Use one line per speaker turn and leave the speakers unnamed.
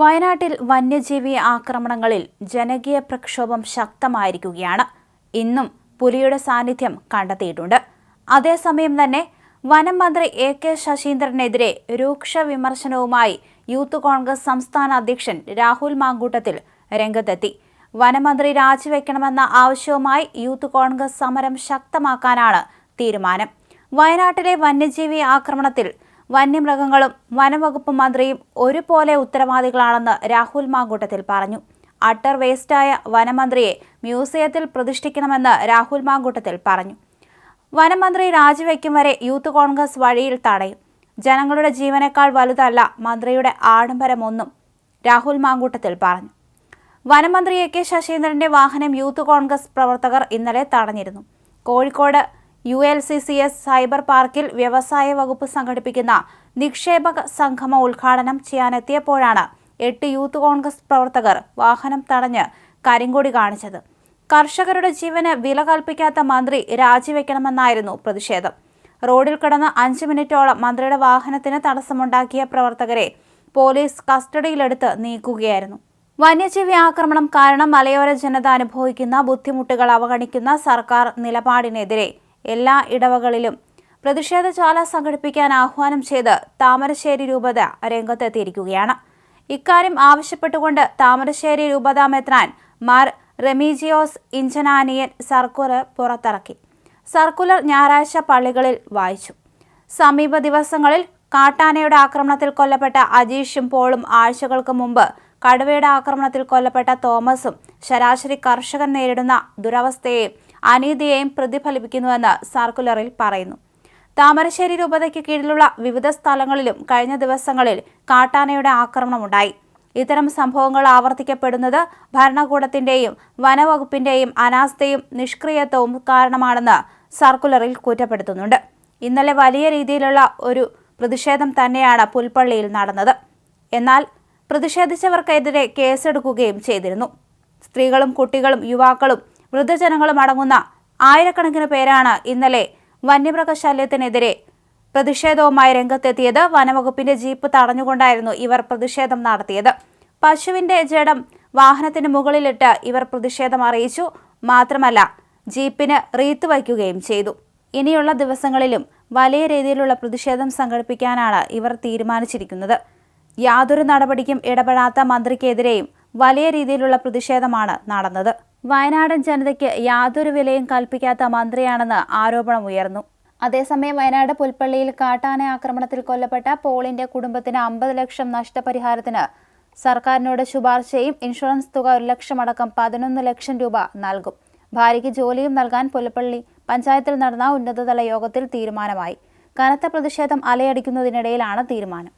വയനാട്ടിൽ വന്യജീവി ആക്രമണങ്ങളിൽ ജനകീയ പ്രക്ഷോഭം ശക്തമായിരിക്കുകയാണ്. ഇന്നും പുലിയുടെ സാന്നിധ്യം കണ്ടെത്തിയിട്ടുണ്ട്. അതേസമയം തന്നെ വനം മന്ത്രി എ കെ ശശീന്ദ്രനെതിരെ രൂക്ഷ വിമർശനവുമായി യൂത്ത് കോൺഗ്രസ് സംസ്ഥാന അധ്യക്ഷൻ രാഹുൽ മാങ്കൂട്ടത്തിൽ രംഗത്തെത്തി. വനമന്ത്രി രാജിവെക്കണമെന്ന ആവശ്യവുമായി യൂത്ത് കോൺഗ്രസ് സമരം ശക്തമാക്കാനാണ് തീരുമാനം. വയനാട്ടിലെ വന്യജീവി ആക്രമണത്തിൽ വന്യമൃഗങ്ങളും വനംവകുപ്പ് മന്ത്രിയും ഒരുപോലെ ഉത്തരവാദികളാണെന്ന് രാഹുൽ മാങ്കൂട്ടത്തിൽ പറഞ്ഞു. അട്ടർ വേസ്റ്റായ വനമന്ത്രിയെ മ്യൂസിയത്തിൽ പ്രതിഷ്ഠിക്കണമെന്ന് രാഹുൽ മാങ്കൂട്ടത്തിൽ പറഞ്ഞു. വനമന്ത്രി രാജിവെക്കും വരെ യൂത്ത് കോൺഗ്രസ് വഴിയിൽ തടയും. ജനങ്ങളുടെ ജീവനേക്കാൾ വലുതല്ല മന്ത്രിയുടെ ആഡംബരമൊന്നും രാഹുൽ മാങ്കൂട്ടത്തിൽ പറഞ്ഞു. വനമന്ത്രി എ കെ ശശീന്ദ്രന്റെ വാഹനം യൂത്ത് കോൺഗ്രസ് പ്രവർത്തകർ ഇന്നലെ തടഞ്ഞിരുന്നു. Kozhikode U L C C S cyber പാർക്കിൽ വ്യവസായ വകുപ്പ് സംഘടിപ്പിക്കുന്ന നിക്ഷേപക സംഗമ ഉദ്ഘാടനം ചെയ്യാനെത്തിയപ്പോഴാണ് എട്ട് യൂത്ത് കോൺഗ്രസ് പ്രവർത്തകർ വാഹനം തടഞ്ഞ് കരിങ്കൊടി കാണിച്ചത്. കർഷകരുടെ ജീവന് വില കൽപ്പിക്കാത്ത മന്ത്രി രാജിവെക്കണമെന്നായിരുന്നു പ്രതിഷേധം. റോഡിൽ കിടന്ന് അഞ്ച് മിനിറ്റോളം മന്ത്രിയുടെ വാഹനത്തിന് തടസ്സമുണ്ടാക്കിയ പ്രവർത്തകരെ പോലീസ് കസ്റ്റഡിയിലെടുത്ത് നീക്കുകയായിരുന്നു. വന്യജീവി ആക്രമണം കാരണം മലയോര ജനത അനുഭവിക്കുന്ന ബുദ്ധിമുട്ടുകൾ അവഗണിക്കുന്ന സർക്കാർ നിലപാടിനെതിരെ എല്ലാ ഇടവകളിലും പ്രതിഷേധശാല സംഘടിപ്പിക്കാൻ ആഹ്വാനം ചെയ്ത് താമരശ്ശേരി രൂപത രംഗത്തെത്തിയിരിക്കുകയാണ്. ഇക്കാര്യം ആവശ്യപ്പെട്ടുകൊണ്ട് താമരശ്ശേരി രൂപത മെത്രാൻ മാർ റെമീജിയോസ് ഇഞ്ചനാനിയൻ സർക്കുലർ പുറത്തിറക്കി. സർക്കുലർ ഞായറാഴ്ച പള്ളികളിൽ വായിച്ചു. സമീപ ദിവസങ്ങളിൽ കാട്ടാനയുടെ ആക്രമണത്തിൽ കൊല്ലപ്പെട്ട അജീഷും പോളും ആഴ്ചകൾക്ക് മുമ്പ് കടുവയുടെ ആക്രമണത്തിൽ കൊല്ലപ്പെട്ട തോമസും ശരാശരി കർഷകൻ നേരിടുന്ന ദുരവസ്ഥയെയും അനീതിയെയും പ്രതിഫലിപ്പിക്കുന്നുവെന്ന് സർക്കുലറിൽ പറയുന്നു. താമരശ്ശേരി രൂപതയ്ക്ക് കീഴിലുള്ള വിവിധ സ്ഥലങ്ങളിലും കഴിഞ്ഞ ദിവസങ്ങളിൽ കാട്ടാനയുടെ ആക്രമണമുണ്ടായി. ഇത്തരം സംഭവങ്ങൾ ആവർത്തിക്കപ്പെടുന്നത് ഭരണകൂടത്തിന്റെയും വനവകുപ്പിന്റെയും അനാസ്ഥയും നിഷ്ക്രിയത്വവും കാരണമാണെന്ന് സർക്കുലറിൽ കുറ്റപ്പെടുത്തുന്നുണ്ട്. ഇന്നലെ വലിയ രീതിയിലുള്ള ഒരു പ്രതിഷേധം തന്നെയാണ് പുൽപ്പള്ളിയിൽ നടന്നത്. എന്നാൽ പ്രതിഷേധിച്ചവർക്കെതിരെ കേസെടുക്കുകയും ചെയ്തിരുന്നു. സ്ത്രീകളും കുട്ടികളും യുവാക്കളും വൃദ്ധജനങ്ങളും അടങ്ങുന്ന ആയിരക്കണക്കിന് പേരാണ് ഇന്നലെ വന്യമൃഗശല്യത്തിനെതിരെ പ്രതിഷേധവുമായി രംഗത്തെത്തിയത് വനവകുപ്പിന്റെ ജീപ്പ് തടഞ്ഞുകൊണ്ടായിരുന്നു ഇവർ പ്രതിഷേധം നടത്തിയത്. പശുവിന്റെ ജഡം വാഹനത്തിന് മുകളിലിട്ട് ഇവർ പ്രതിഷേധം അറിയിച്ചു. മാത്രമല്ല ജീപ്പിന് റീത്ത് വയ്ക്കുകയും ചെയ്തു. ഇനിയുള്ള ദിവസങ്ങളിലും വലിയ രീതിയിലുള്ള പ്രതിഷേധം സംഘടിപ്പിക്കാനാണ് ഇവർ തീരുമാനിച്ചിരിക്കുന്നത്. യാതൊരു നടപടിക്കും ഇടപെടാത്ത മന്ത്രിക്കെതിരെയും വലിയ രീതിയിലുള്ള പ്രതിഷേധമാണ് നടന്നത്. വയനാടൻ ജനതയ്ക്ക് യാതൊരു വിലയും കൽപ്പിക്കാത്ത മന്ത്രിയാണെന്ന് ആരോപണം ഉയർന്നു. അതേസമയം വയനാട് പുൽപ്പള്ളിയിൽ കാട്ടാന ആക്രമണത്തിൽ കൊല്ലപ്പെട്ട പോളിന്റെ കുടുംബത്തിന് അമ്പത് ലക്ഷം നഷ്ടപരിഹാരത്തിന് സർക്കാരിനോട് ശുപാർശയും ഇൻഷുറൻസ് തുക ഒരു ലക്ഷമടക്കം പതിനൊന്ന് ലക്ഷം രൂപ നൽകും. ഭാര്യയ്ക്ക് ജോലിയും നൽകാൻ പുൽപ്പള്ളി പഞ്ചായത്തിൽ നടന്ന ഉന്നതതല യോഗത്തിൽ തീരുമാനമായി. കനത്ത പ്രതിഷേധം അലയടിക്കുന്നതിനിടയിലാണ് തീരുമാനം.